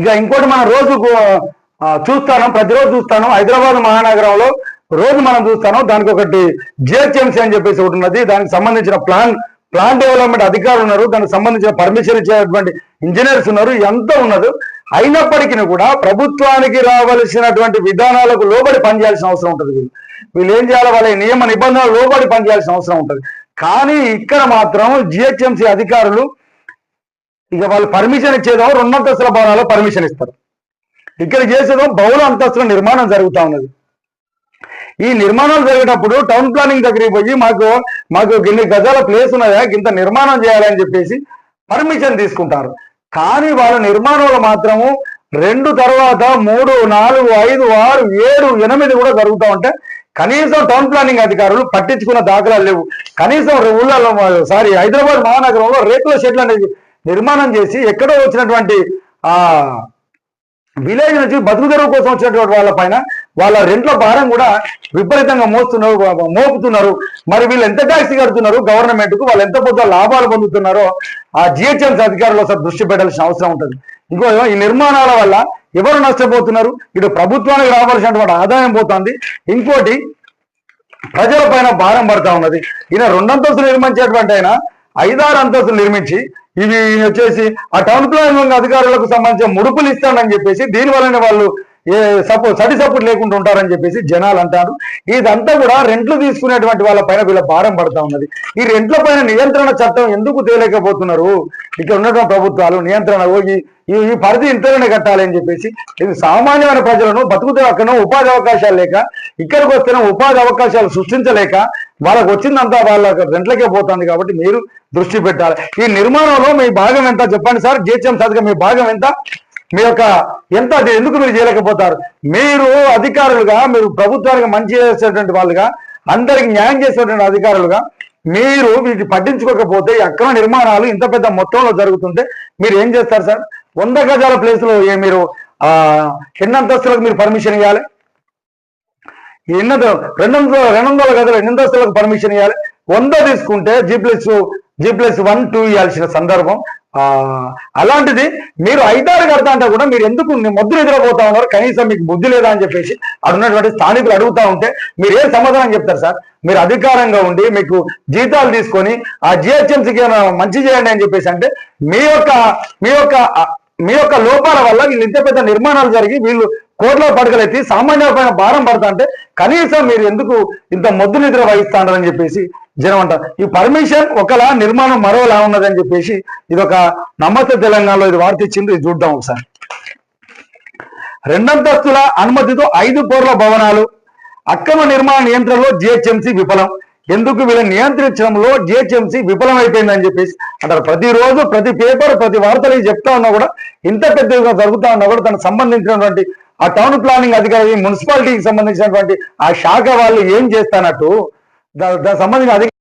ఇక ఇంకోటి మనం రోజు చూస్తాను ప్రతిరోజు చూస్తాను హైదరాబాద్ మహానగరంలో రోజు మనం చూస్తాను దానికి ఒకటి జిహెచ్ఎంసీ అని చెప్పేసి ఒకటి ఉన్నది దానికి సంబంధించిన ప్లాన్ ప్లాన్ డెవలప్మెంట్ అధికారులు ఉన్నారు దానికి సంబంధించిన పర్మిషన్ ఇచ్చేటువంటి ఇంజనీర్స్ ఉన్నారు ఎంత ఉన్నది. అయినప్పటికీ కూడా ప్రభుత్వానికి రావలసినటువంటి విధానాలకు లోబడి పనిచేయాల్సిన అవసరం ఉంటుంది వీళ్ళు. వీళ్ళు ఏం చేయాలి? వాళ్ళ నియమ నిబంధనలు లోబడి పనిచేయాల్సిన అవసరం ఉంటుంది. కానీ ఇక్కడ మాత్రం జిహెచ్ఎంసీ అధికారులు ఇక వాళ్ళు పర్మిషన్ ఇచ్చేదో రెండంతస్తుల భవనాల్లో పర్మిషన్ ఇస్తారు. ఇక్కడ చేసేదో బహుళ అంతస్తుల నిర్మాణం జరుగుతూ ఉన్నది. ఈ నిర్మాణాలు జరిగేటప్పుడు టౌన్ ప్లానింగ్ దగ్గరికి పోయి మాకు మాకు ఇన్ని గజాల ప్లేస్ ఉన్నదా ఇంత నిర్మాణం చేయాలని చెప్పేసి పర్మిషన్ తీసుకుంటారు. కానీ వాళ్ళ నిర్మాణంలో మాత్రము రెండు తర్వాత మూడు నాలుగు ఐదు ఆరు ఏడు ఎనిమిది కూడా జరుగుతూ ఉంటే కనీసం టౌన్ ప్లానింగ్ అధికారులు పట్టించుకున్న దాఖలాలు లేవు. కనీసం ఊళ్ళలో సారీ హైదరాబాద్ మహానగరంలో రేకుల షెడ్లు అనేది నిర్మాణం చేసి ఎక్కడో వచ్చినటువంటి ఆ విలేజ్ నుంచి బతుకు తెరువు కోసం వచ్చినటువంటి వాళ్ళ పైన వాళ్ళ రెంట్ల భారం కూడా విపరీతంగా మోస్తున్నారు మోపుతున్నారు. మరి వీళ్ళు ఎంత ట్యాక్స్ కడుతున్నారు గవర్నమెంట్కు వాళ్ళు ఎంత పెద్ద లాభాలు పొందుతున్నారో ఆ జిహెచ్ఎంసీ అధికారులు ఒకసారి దృష్టి పెట్టాల్సిన అవసరం ఉంటుంది. ఇంకో ఈ నిర్మాణాల వల్ల ఎవరు నష్టపోతున్నారు? ఇటు ప్రభుత్వానికి రావాల్సినటువంటి ఆదాయం పోతుంది. ఇంకోటి ప్రజల పైన భారం పడతా ఉన్నది. ఈయన రెండంతస్తులు నిర్మించేటువంటి ఆయన ఐదారు అంతస్తులు నిర్మించి ఇవి వచ్చేసి ఆ టౌన్ ప్లానింగ్ అధికారులకు సంబంధించిన ముడుపులు ఇస్తానని చెప్పేసి దీని వలన వాళ్ళు ఏ సపోర్ట్ సడి సపోర్ట్ లేకుండా ఉంటారని చెప్పేసి జనాలు అంటారు. ఇదంతా కూడా రెంట్లు తీసుకునేటువంటి వాళ్ళ పైన వీళ్ళ భారం పడతా ఉన్నది. ఈ రెంట్ల పైన నియంత్రణ చట్టం ఎందుకు తేలేకపోతున్నారు? ఇక్కడ ఉన్నటువంటి ప్రభుత్వాలు నియంత్రణ ఈ ఈ పరిధి ఇంతలోనే కట్టాలి అని చెప్పేసి ఇది సామాన్యమైన ప్రజలను బతుకుతే అక్కడ ఉపాధి అవకాశాలు లేక ఇక్కడికి వస్తేనే ఉపాధి అవకాశాలు సృష్టించలేక వాళ్ళకి వచ్చిందంతా వాళ్ళ రెంట్లకే పోతుంది కాబట్టి మీరు దృష్టి పెట్టాలి. ఈ నిర్మాణంలో మీ భాగం ఎంత? చెప్పండి సార్. జిహెచ్ఎం సాధిగా మీ భాగం ఎంత? మీ యొక్క ఎంత ఎందుకు మీరు చేయలేకపోతారు? మీరు అధికారులుగా మీరు ప్రభుత్వానికి మంచి చేసేటువంటి వాళ్ళుగా అందరికి న్యాయం చేసేటువంటి అధికారులుగా మీరు వీటిని పట్టించుకోకపోతే అక్రమ నిర్మాణాలు ఇంత పెద్ద మొత్తంలో జరుగుతుంటే మీరు ఏం చేస్తారు సార్? వంద గజాల ప్లేస్లో ఏ మీరు ఆ ఎన్ని అంతస్తులకు మీరు పర్మిషన్ ఇవ్వాలి ఎన్నో రెండు వందల రెండు వందల గదులు ఎన్ని పర్మిషన్ ఇవ్వాలి వంద తీసుకుంటే G plus G plus one two ఇవ్వాల్సిన సందర్భం. అలాంటిది మీరు ఐదారు కడతా అంటే కూడా మీరు ఎందుకు మొద్దు నిద్రపోతా ఉన్నారు? కనీసం మీకు బుద్ధి లేదా అని చెప్పేసి అడున్నటువంటి స్థానికులు అడుగుతా ఉంటే మీరు ఏం సమాధానం చెప్తారు సార్? మీరు అధికారంగా ఉండి మీకు జీతాలు తీసుకొని ఆ జిహెచ్ఎంసీకి మంచి చేయండి అని చెప్పేసి అంటే మీ యొక్క మీ యొక్క మీ యొక్క లోపాల వల్ల వీళ్ళు ఇంత పెద్ద నిర్మాణాలు జరిగి వీళ్ళు కోట్ల పడగలెత్తి సామాన్యుల పైన భారం పడతా అంటే కనీసం మీరు ఎందుకు ఇంత మొద్దు నిద్ర వహిస్తారని చెప్పేసి జనం అంటారు. ఈ పర్మిషన్ ఒకలా నిర్మాణం మరోలా ఉన్నదని చెప్పేసి ఇది ఒక నమ్మత తెలంగాణలో ఇది వార్త ఇచ్చింది ఇది చూద్దాం ఒకసారి. రెండంతస్తుల అనుమతితో ఐదు కోర్ల భవనాలు అక్రమ నిర్మాణ నియంత్రణలో జిహెచ్ఎంసీ విఫలం. ఎందుకు వీళ్ళని నియంత్రించడంలో జిహెచ్ఎంసీ విఫలమైపోయిందని చెప్పేసి అంటారు. ప్రతిరోజు ప్రతి పేపర్ ప్రతి వార్తలు చెప్తా ఉన్నా కూడా ఇంత పెద్దగా జరుగుతా ఉన్నా కూడా దానికి సంబంధించినటువంటి ఆ టౌన్ ప్లానింగ్ అధికారి మున్సిపాలిటీకి సంబంధించినటువంటి ఆ శాఖ వాళ్ళు ఏం చేస్తానట్టు దానికి సంబంధించిన అధికారి